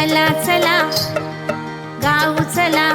चला चला गाऊ चला.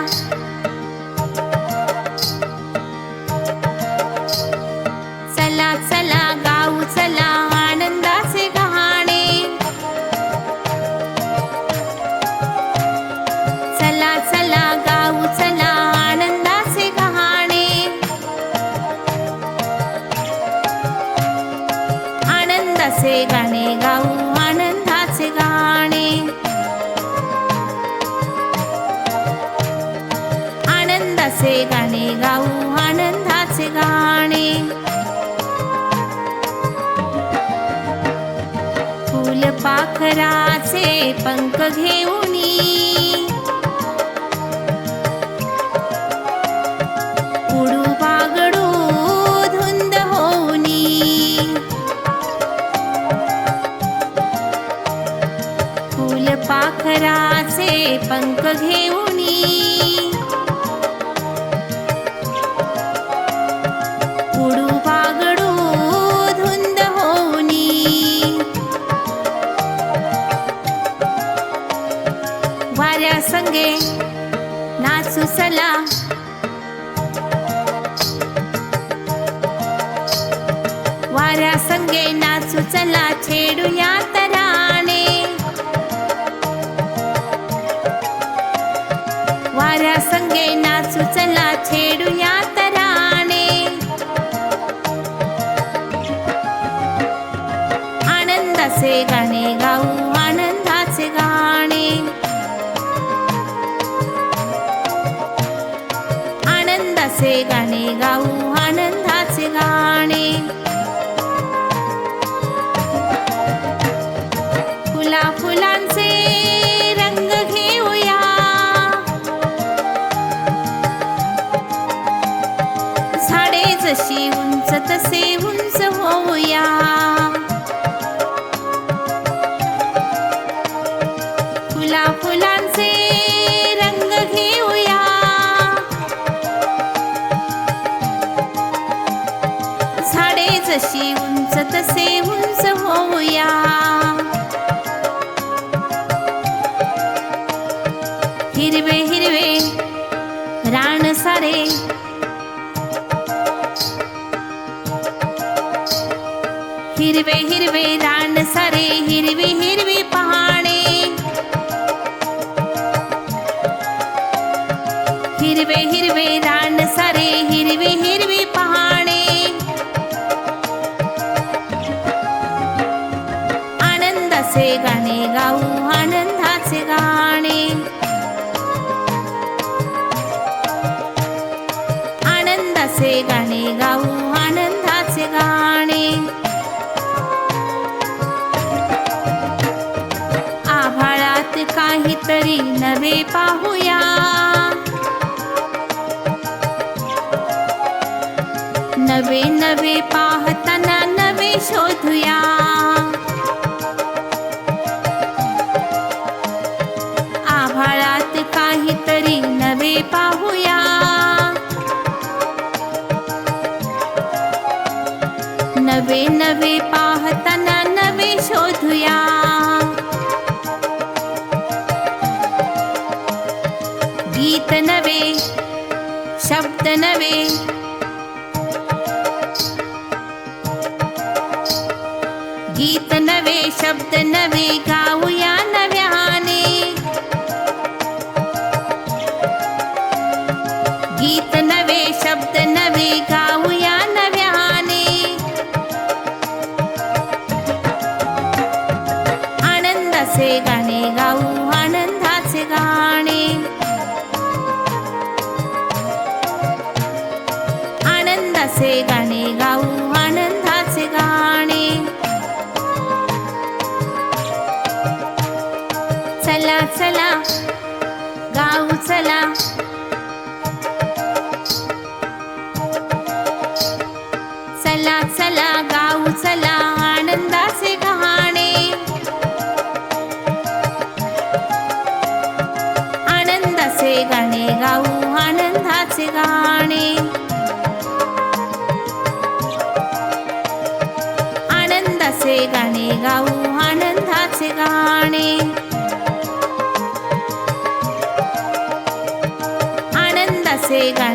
आनंदाचे गाणे गाऊ आनंदाचे गाणे. फुल पाखराचे पंख घेऊन उडू बागडू धुंद होऊनी फुल पाखराचे पंख घेऊनी चला. वाऱ्या संगे नाचू चला छेडूया तराने. वाऱ्या संगे नाचू चला छेडूया तराने. आनंदाचे गाणे गाऊ आनंद आनंदाचे गाणे गाऊ आनंदाचे गाणे. फुला फुलांचे रंग घेऊया. झाडे जशी उंच तसे उंच होऊया. फुला जशी उंच तसे उंच होऊया. हिरवे हिरवे रान सारे. हिरवे हिरवे रान सारे हिरवी हिरवी आनंदाचे गाणे गाऊ आनंदाचे गाणे. आभाळात काहीतरी नवे पाहूया. नवे नवे पाहत नवे नवे पाहताना नवे शोधूया. गीत नवे शब्द नवे गीत नवे शब्द नवे गाऊया नव्याने गीत नवे शब्द चला गाऊ चला चला चला गाऊ चला आनंदाचे गाणे आनंदाचे गाणे गाऊ आनंदाचे गाणे आनंदाचे गाणे गाऊ आनंदाचे गाणे आनंदाचे गाणे गाऊ